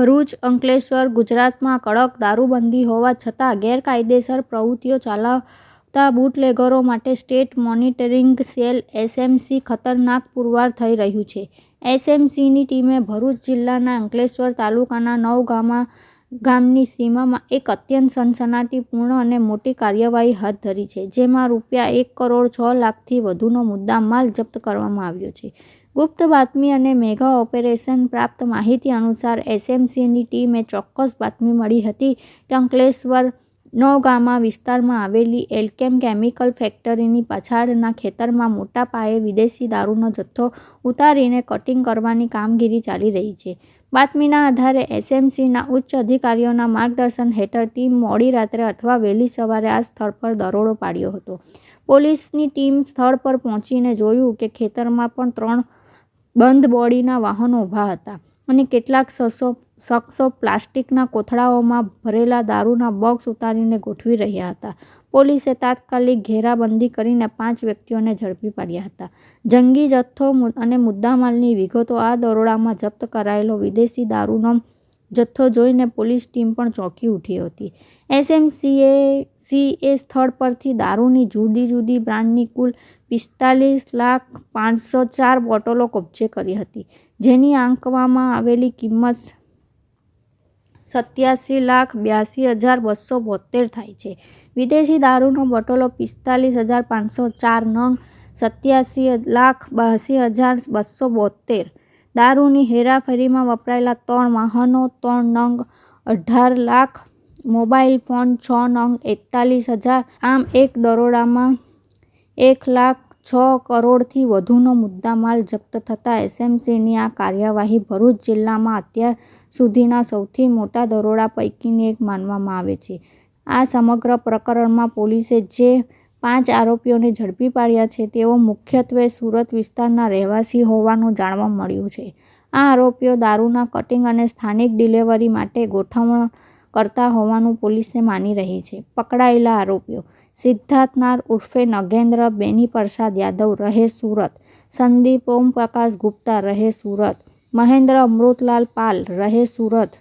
ભરૂચ, અંકલેશ્વર, ગુજરાતમાં કડક દારૂબંધી હોવા છતાં ગેરકાયદેસર પ્રવૃત્તિઓ ચલાવતા બુટલેગરો માટે સ્ટેટ મોનિટરિંગ સેલ એસએમસી ખતરનાક પુરવાર થઈ રહ્યું છે. એસએમસીની ટીમે ભરૂચ જિલ્લાના અંકલેશ્વર તાલુકાના નવગામા ગામની સીમામાં એક અત્યંત સનસનાટીપૂર્ણ અને મોટી કાર્યવાહી હાથ ધરી છે, જેમાં રૂપિયા એક કરોડ છ લાખથી વધુનો મુદ્દામાલ જપ્ત કરવામાં આવ્યો છે. ગુપ્ત બાતમી અને મેગા ઓપરેશન પ્રાપ્ત માહિતી અનુસાર એસએમસીની ટીમે ચોક્કસ બાતમી મળી હતી કે અંકલેશ્વર નવગામા વિસ્તારમાં આવેલી એલકેમ કેમિકલ ફેક્ટરીની પછાડના ખેતરમાં મોટા પાયે વિદેશી દારૂનો જથ્થો ઉતારીને કટિંગ કરવાની કામગીરી ચાલી રહી છે. બાતમીના આધારે એસએમસીના ઉચ્ચ અધિકારીઓના માર્ગદર્શન હેઠળ ટીમ મોડી રાત્રે અથવા વહેલી સવારે આ સ્થળ પર દરોડો પાડ્યો હતો. પોલીસની ટીમ સ્થળ પર પહોંચીને જોયું કે ખેતરમાં પણ ત્રણ બંધ બોડીના વાહનો ઊભા હતા અને કેટલાક શસો, શખ્સો પ્લાસ્ટિકના કોથળાઓમાં ભરેલા દારૂના બોક્સ ઉતારીને ગોઠવી રહ્યા હતા. પોલીસે તાત્કાલિક ઘેરાબંધી કરીને પાંચ વ્યક્તિઓને ઝડપી પાડ્યા હતા. જંગી જથ્થો અને મુદ્દામાલની વિગતો આ દરોડામાં જપ્ત કરાયેલો વિદેશી દારૂનો જથ્થો જોઈને પોલીસ ટીમ પણ ચોંકી ઉઠી હતી. એસએમસીએ, સીએ સ્થળ પરથી દારૂની જુદી જુદી બ્રાન્ડની કુલ પિસ્તાલીસ લાખ પાંચસો ચાર બોટલો કબજે કરી હતી, જેની આંકવામાં આવેલી કિંમત સત્યાસી લાખ બ્યાસી હજાર બસો બોતેર થાય છે. વિદેશી દારૂનો બોટલો પિસ્તાલીસ હજાર પાંચસો ચાર નંગ સત્યાસી લાખ બ્યાસી હજાર બસો બોતેર દારૂની હેરાફેરીમાં વપરાયેલા ત્રણ વાહનો, ત્રણ નંગ, અઢાર લાખ, મોબાઈલ ફોન, છ નંગ, એકતાલીસ હજાર, આમ એક દરોડામાં એક લાખ છ કરોડથી વધુનો મુદ્દામાલ જપ્ત થતાં એસએમસીની આ કાર્યવાહી ભરૂચ જિલ્લામાં અત્યાર સુધીના સૌથી મોટા દરોડા પૈકીની એક માનવામાં આવે છે. આ સમગ્ર પ્રકરણમાં પોલીસે જે પાંચ આરોપીઓને ઝડપી પાડ્યા છે. તેઓ મુખ્યત્વે સુરત વિસ્તારના રહેવાસી હોવાનું જાણવા મળ્યું છે. આ આરોપીઓ દારૂના કટિંગ અને સ્થાનિક ડિલિવરી માટે ગોઠવણ કરતા હોવાનું પોલીસે માની રહી છે. પકડાયેલા આરોપીઓ સિદ્ધાર્થનાર ઉર્ફે નગેન્દ્ર બેની પ્રસાદ યાદવ રહે સુરત, સંદીપ ઓમ પ્રકાશ ગુપ્તા રહે સુરત, મહેન્દ્ર અમૃતલાલ પાલ રહે સુરત,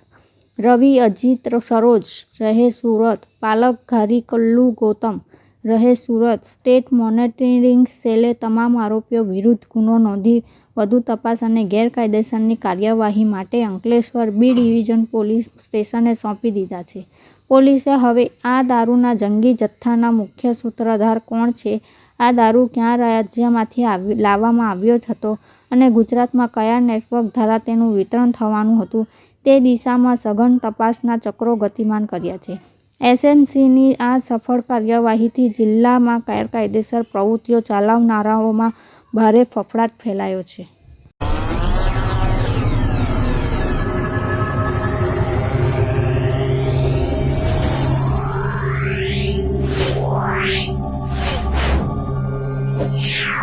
રવિ અજીત સરોજ રહે સુરત, પાલક ઘારી કલ્લુ ગૌતમ રહે સુરત. સ્ટેટ મોનિટરિંગ સેલે તમામ આરોપીઓ વિરુદ્ધ ગુનો નોંધી વધુ તપાસ અને ગેરકાયદેસરની કાર્યવાહી માટે અંકલેશ્વર બી ડિવિઝન પોલીસ સ્ટેશને સોંપી દીધા છે. પોલીસે હવે આ દારૂના જંગી જથ્થાના મુખ્ય સૂત્રધાર કોણ છે? આ દારૂ ક્યાં રાજ્યમાંથી આવી, લાવવામાં આવ્યો હતો અને ગુજરાતમાં કયા નેટવર્ક દ્વારા તેનું વિતરણ થવાનું હતું તે દિશામાં સઘન તપાસના ચક્રો ગતિમાન કર્યા છે. એસએમસીની આ સફળ કાર્યવાહીથી જિલ્લામાં ગેરકાયદેસર પ્રવૃત્તિઓ ચલાવનારાઓમાં ભારે ફફડાટ ફેલાયો છે Yeah.